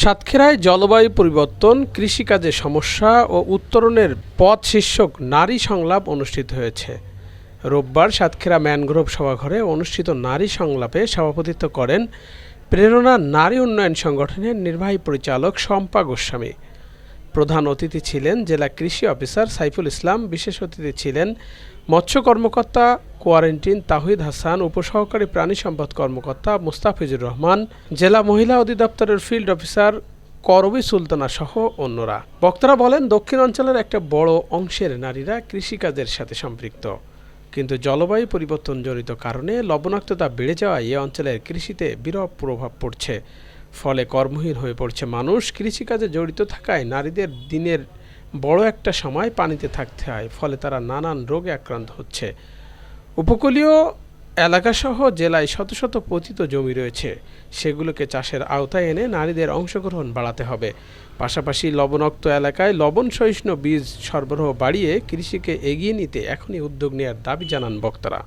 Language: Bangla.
সাতক্ষীরায় জলবায়ু পরিবর্তন, কৃষিকাজে সমস্যা ও উত্তরণের পথ শীর্ষক নারী সংলাপ অনুষ্ঠিত হয়েছে। রোববার সাতক্ষীরা ম্যানগ্রোভ সভাঘরে অনুষ্ঠিত নারী সংলাপে সভাপতিত্ব করেন প্রেরণা নারী উন্নয়ন সংগঠনের নির্বাহী পরিচালক শম্পা গোস্বামী। প্রধান অতিথি ছিলেন জেলা কৃষি অফিসার সাইফুল ইসলাম, বিশেষ অতিথি ছিলেন মৎস্য কর্মকর্তা কোয়ারেন্টিন তাহিদ হাসান, উপসহকারী প্রাণী সম্পদ কর্মকর্তা মুস্তাফিজুর রহমান, জেলা মহিলা অধিদপ্তরের ফিল্ড অফিসার করবি সুলতানা সহ অন্যরা। বক্তারা বলেন, দক্ষিণ অঞ্চলের একটা বড় অংশের নারীরা কৃষিকাজের সাথে সম্পৃক্ত। কিন্তু জলবায়ু পরিবর্তন পরিবর্তনজনিত কারণে লবণাক্ততা বেড়ে যাওয়ায় এ অঞ্চলের কৃষিতে বিরূপ প্রভাব পড়ছে। ফলে কর্মহীন হয়ে পড়ছে মানুষ। কৃষিকাজে জড়িত থাকায় নারীদের দিনের বড় একটা সময় পানিতে থাকতে হয়, ফলে তারা নানান রোগে আক্রান্ত হচ্ছে। উপকূলীয় এলাকাসহ জেলায় শত শত পতিত জমি রয়েছে। সেগুলোকে চাষের আওতায় এনে নারীদের অংশগ্রহণ বাড়াতে হবে। পাশাপাশি লবণাক্ত এলাকায় লবণ সহিষ্ণু বীজ সরবরাহ বাড়িয়ে কৃষিকে এগিয়ে নিতে এখনই উদ্যোগ নেওয়ার দাবি জানান বক্তারা।